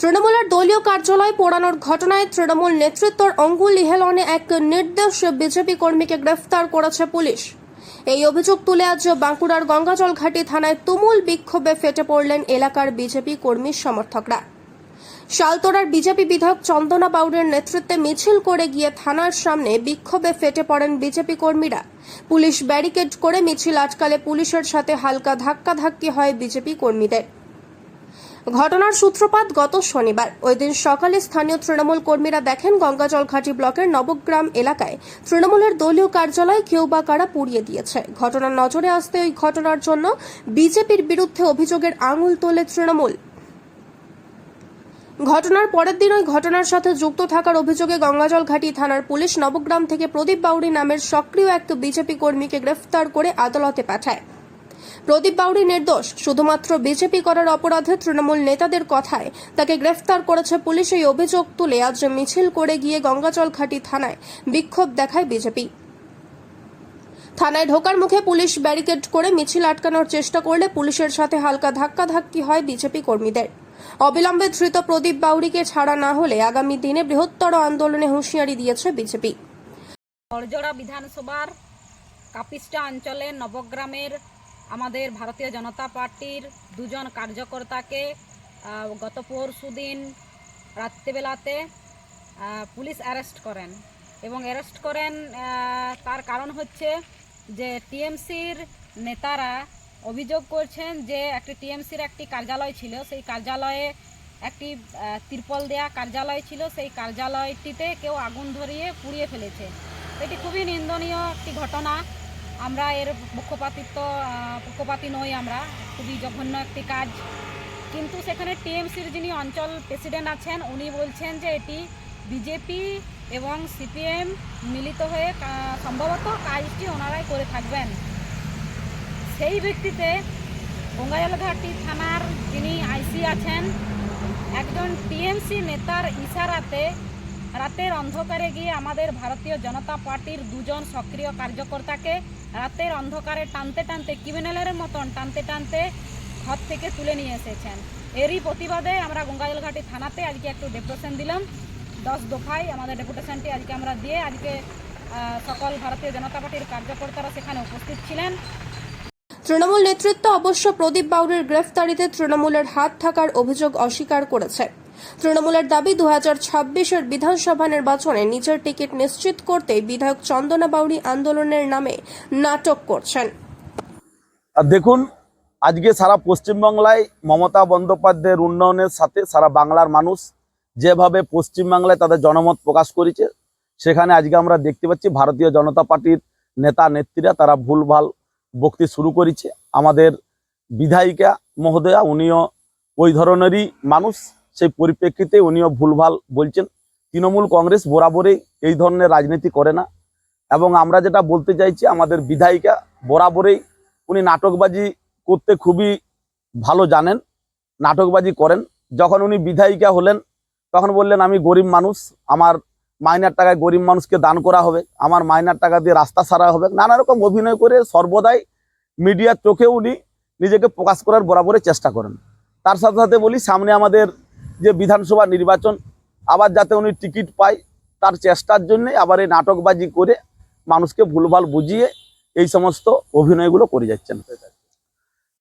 তৃণমূলের দলীয় কার্যালয় পোড়ানোর ঘটনায় তৃণমূল নেতৃত্বর অঙ্গুল ইহেলনে এক নির্দেশ বিজেপি কর্মীকে গ্রেফতার করেছে পুলিশ। এই অভিযোগ তুলে আজ বাঁকুড়ার গঙ্গাজল ঘাটি থানায় তুমুল বিক্ষোভে ফেটে পড়লেন এলাকার বিজেপি কর্মী সমর্থকরা। শালতোড়ার বিজেপি বিধায়ক চন্দনা বাউরের নেতৃত্বে মিছিল করে গিয়ে থানার সামনে বিক্ষোভে ফেটে পড়েন বিজেপি কর্মীরা। পুলিশ ব্যারিকেড করে মিছিল আটকালে পুলিশের সাথে হালকা ধাক্কাধাক্কি হয় বিজেপি কর্মীদের। ঘটনার সূত্রপাত গত শনিবার। ওই দিন সকালে স্থানীয় তৃণমূল কর্মীরা দেখেন গঙ্গাজল ঘাটি ব্লকের নবগ্রাম এলাকায় তৃণমূলের দলীয় কার্যালয় কেউ বা কারা পুড়িয়ে দিয়েছে। ঘটনার নজরে আসতে ওই ঘটনার জন্য বিজেপির বিরুদ্ধে অভিযোগের আঙুল তোলে তৃণমূল। ঘটনার পরের দিন ওই ঘটনার সাথে যুক্ত থাকার অভিযোগে গঙ্গাজল ঘাটি থানার পুলিশ নবগ্রাম থেকে প্রদীপ বাউরি নামের সক্রিয় এক বিজেপি কর্মীকে গ্রেফতার করে আদালতে পাঠায়। প্রদীপ বাউরি নির্দোষ, শুধুমাত্র বিজেপি করার অপরাধে তৃণমূল নেতাদের কথায় তাকে গ্রেফতার করেছে পুলিশ এই অভিযোগ তুলে আজ মিছিল করে গিয়ে গঙ্গাজল ঘাটি থানায় বিক্ষোভ দেখায় বিজেপি। থানায় ঢোকার মুখে পুলিশ ব্যারিকেড করে মিছিল আটকানোর চেষ্টা করলে পুলিশের সাথে হালকা ধাক্কাধাক্কি হয় বিজেপি কর্মীদের। অবিলম্বে ধৃত প্রদীপ বাউরিকে ছাড়া না হলে আগামী দিনে বৃহত্তর আন্দোলনে হুঁশিয়ারি দিয়েছে বিজেপি। বড়জোড়া বিধানসভার কাপিস্টা অঞ্চলে নবগ্রামের আমাদের ভারতীয় জনতা পার্টির দুজন কার্যকর্তাকে গত পরশু দিন রাত্রিবেলাতে পুলিশ অ্যারেস্ট করেন। এবং অ্যারেস্ট করেন তার কারণ হচ্ছে যে টিএমসির নেতারা অভিযোগ করছেন যে একটি টিএমসির একটি কার্যালয় ছিল, সেই কার্যালয়ে একটি তিরপল দেয়া কার্যালয় ছিল, সেই কার্যালয়টিতে কেউ আগুন ধরিয়ে পুড়িয়ে ফেলেছে। এটি খুবই নিন্দনীয় একটি ঘটনা। আমরা এর পক্ষপাতিত্ব পক্ষপাতি নই আমরা। খুবই জঘন্য একটি কাজ। কিন্তু সেখানে টিএমসির যিনি অঞ্চল প্রেসিডেন্ট আছেন, উনি বলছেন যে এটি বিজেপি এবং সিপিএম মিলিত হয়ে সম্ভবত কাজটি ওনারাই করে থাকবেন। সেই ভিত্তিতে গঙ্গাজলঘাটি থানার যিনি আইসি আছেন, একজন টিএমসি নেতার ইশারাতে রাতের অন্ধকারে গিয়ে আমাদের ভারতীয় জনতা পার্টির দুজন সক্রিয় কার্যকর্তাকে রাতের অন্ধকারে টানতে টানতে ক্রিমিনালের মতন টানতে টানতে ঘর থেকে তুলে নিয়ে এসেছেন। এরই প্রতিবাদে আমরা গঙ্গাজলঘাটি থানাতে আজকে একটু ডেপুটেশন দিলাম। দশ দফায় আমাদের ডেপুটেশনটি আজকে আমরা দিয়ে আজকে সকল ভারতীয় জনতা পার্টির কার্যকর্তারা সেখানে উপস্থিত ছিলেন। তৃণমূল নেতৃত্ব অবশ্য প্রদীপ বাউরের গ্রেফতারিতে তৃণমূলের হাত থাকার অভিযোগ অস্বীকার করেছে। তৃণমূলের দাবি দু হাজার ছাব্বিশের বিধানসভা নির্বাচনে নিজের টিকিট নিশ্চিত করতে বিধায়ক চন্দনা বাউরি আন্দোলনের নামে নাটক করছেন। দেখুন, আজকে সারা পশ্চিমবাংলায় মমতা বন্দ্যোপাধ্যায়ের উন্নয়নের সাথে সারা বাংলার মানুষ যেভাবে পশ্চিমবাংলায় তাদের জনমত প্রকাশ করেছে, সেখানে আজকে আমরা দেখতে পাচ্ছি ভারতীয় জনতা পার্টির নেতা নেত্রীরা তারা ভুলভাল বক্তি শুরু করেছে। আমাদের বিধায়িকা মহোদয়া, উনিও ওই ধরনেরই মানুষ। সেই পরিপ্রেক্ষিতে উনিও ভুলভাল বলছেন, তৃণমূল কংগ্রেস বরাবরই এই ধরনের রাজনীতি করে না। এবং আমরা যেটা বলতে চাইছি, আমাদের বিধায়িকা বরাবরই উনি নাটকবাজি করতে খুবই ভালো জানেন, নাটকবাজি করেন। যখন উনি বিধায়িকা হলেন, তখন বললেন, আমি গরিব মানুষ, আমার মাইনার টাকায় গরিব মানুষকে দান করা হবে, আমার মাইনার টাকা দিয়ে রাস্তা সারা হবে। নানা রকম অভিনয় করে সর্বদাই মিডিয়ার চোখে উনি নিজেকে প্রকাশ করার বরাবরই চেষ্টা করেন। তার সাথে সাথে বলি, সামনে আমাদের যে বিধানসভা নির্বাচন, আবার যাতে উনি টিকিট পায় তার চেষ্টার জন্যে আবার এই নাটকবাজি করে মানুষকে ভুলভাল বুঝিয়ে এই সমস্ত অভিনয়গুলো করে যাচ্ছেন।